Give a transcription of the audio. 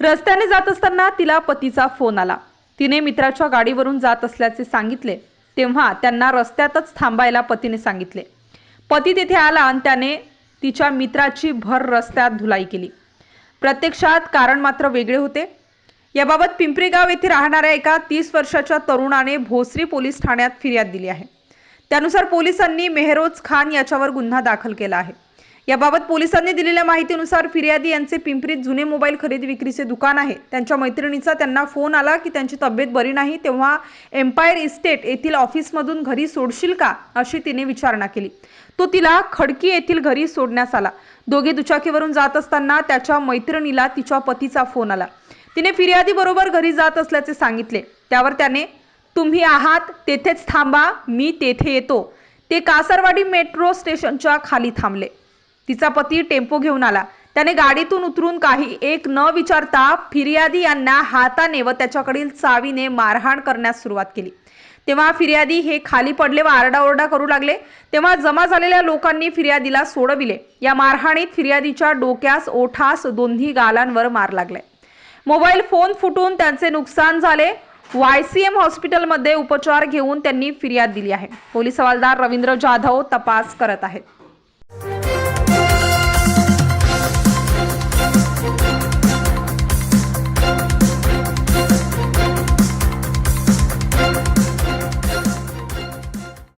रस्त्याने जात असताना तिला पतीचा फोन आला. तिने मित्राच्या गाडीवरून जात असल्याचे सांगितले. तेव्हा त्यांना रस्त्यातच थांबायला पतीने सांगितले. पती तिथे आला आणि त्याने तिच्या मित्राची भर रस्त्यात धुलाई केली. प्रत्यक्षात कारण मात्र वेगळे होते. याबाबत पिंपरीगाव येथे राहणाऱ्या एका तीस वर्षाच्या तरुणाने भोसरी पोलीस ठाण्यात फिर्याद दिली आहे. त्यानुसार पोलिसांनी मेहरोज खान याच्यावर गुन्हा दाखल केला आहे. याबाबत पोलिसांनी दिलेल्या माहितीनुसार फिर्यादी यांचे पिंपरीत जुने मोबाईल खरेदी विक्रीचे दुकान आहे. त्यांच्या मैत्रिणीचा त्यांना फोन आला की त्यांची तब्येत बरी नाही तेव्हा एम्पायर इस्टेट येथील ऑफिसमधून घरी सोडशील का? अशी तिने विचारणा केली. तो तिला खडकी येथील घरी सोडण्यास आला. दोघे दुचाकीवरून जात असताना त्याच्या मैत्रिणीला तिच्या पतीचा फोन आला. तिने फिर्यादी बरोबर घरी जात असल्याचे सांगितले. त्यावर त्याने तुम्ही आहात तेथेच थांबा मी तेथे येतो. ते कासारवाडी मेट्रो स्टेशनच्या खाली थांबले. तिचा पती टेम्पो घेऊन आला. त्याने गाडीतून उतरून काही एक न विचारता फिर्यादी यांना हाताने व त्याच्याकडील चावीने मारहाण करण्यास सुरुवात केली. तेव्हा फिर्यादी हे खाली पडले व आरडाओरडा करू लागले. तेव्हा जमा झालेल्या लोकांनी फिर्यादीला सोडविले. या मारहाणीत फिर्यादीच्या डोक्यास ओठास दोन्ही गालांवर मार लागले. मोबाईल फोन फुटून त्यांचे नुकसान झाले. वाय सी एम हॉस्पिटलमध्ये उपचार घेऊन त्यांनी फिर्याद दिली आहे. पोलीस हवालदार रवींद्र जाधव तपास करत आहेत.